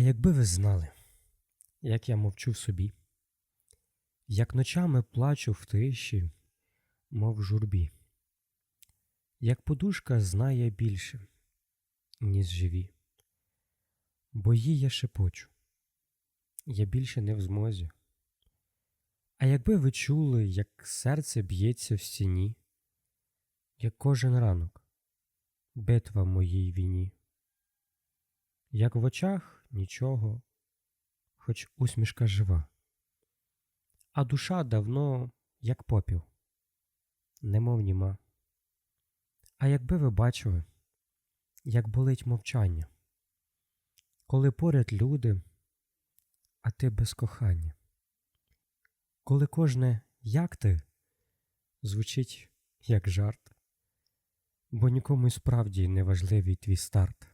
А якби ви знали, як я мовчу в собі, як ночами плачу в тиші, мов в журбі, як подушка знає більше, ніж живі, бо їй я шепочу, я більше не в змозі. А якби ви чули, як серце б'ється в стіні, як кожен ранок, битва в моїй війні, як в очах нічого, хоч усмішка жива, а душа давно, як попіл, немов німа. А якби ви бачили, як болить мовчання, коли поряд люди, а ти без кохання, коли кожне як ти звучить як жарт, бо нікому й справді не важливий твій старт.